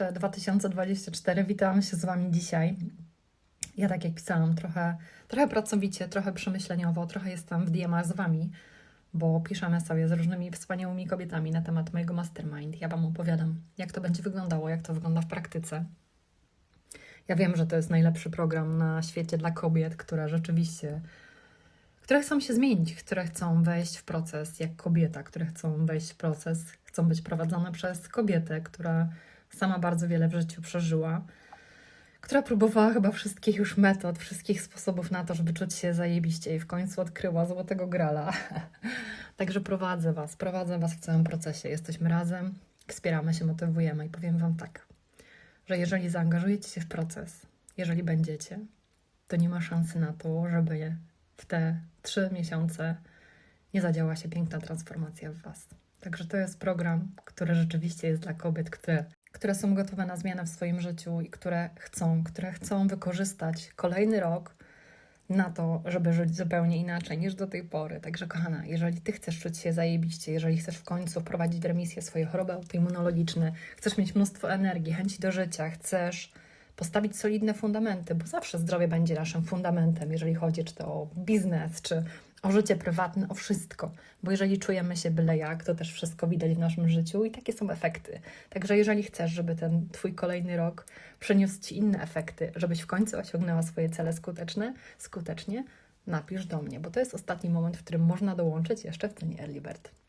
jeszcze 2024. Witam się z Wami dzisiaj. Ja tak jak pisałam, trochę, trochę pracowicie, trochę przemyśleniowo, trochę jestem w DM z Wami, bo piszemy sobie z różnymi wspaniałymi kobietami na temat mojego mastermind. Ja Wam opowiadam, jak to będzie wyglądało, jak to wygląda w praktyce. Ja wiem, że to jest najlepszy program na świecie dla kobiet, które rzeczywiście, które chcą się zmienić, które chcą wejść w proces jak kobieta, które chcą wejść w proces, chcą być prowadzone przez kobietę, która sama bardzo wiele w życiu przeżyła, która próbowała chyba wszystkich już metod, wszystkich sposobów na to, żeby czuć się zajebiście i w końcu odkryła złotego grala. Także prowadzę Was, prowadzę Was w całym procesie. Jesteśmy razem, wspieramy się, motywujemy i powiem Wam tak, że jeżeli zaangażujecie się w proces, jeżeli będziecie, to nie ma szansy na to, żeby w te trzy miesiące nie zadziała się piękna transformacja w Was. Także to jest program, który rzeczywiście jest dla kobiet, które, które są gotowe na zmianę w swoim życiu i które chcą, które chcą wykorzystać kolejny rok na to, żeby żyć zupełnie inaczej niż do tej pory. Także kochana, jeżeli Ty chcesz czuć się zajebiście, jeżeli chcesz w końcu wprowadzić remisję swoje choroby autoimmunologiczne, chcesz mieć mnóstwo energii, chęci do życia, chcesz postawić solidne fundamenty, bo zawsze zdrowie będzie naszym fundamentem, jeżeli chodzi czy to o biznes, czy o życie prywatne, o wszystko. Bo jeżeli czujemy się byle jak, to też wszystko widać w naszym życiu i takie są efekty. Także jeżeli chcesz, żeby ten Twój kolejny rok przyniósł Ci inne efekty, żebyś w końcu osiągnęła swoje cele skuteczne, skutecznie, napisz do mnie, bo to jest ostatni moment, w którym można dołączyć jeszcze w cenie Early Bird.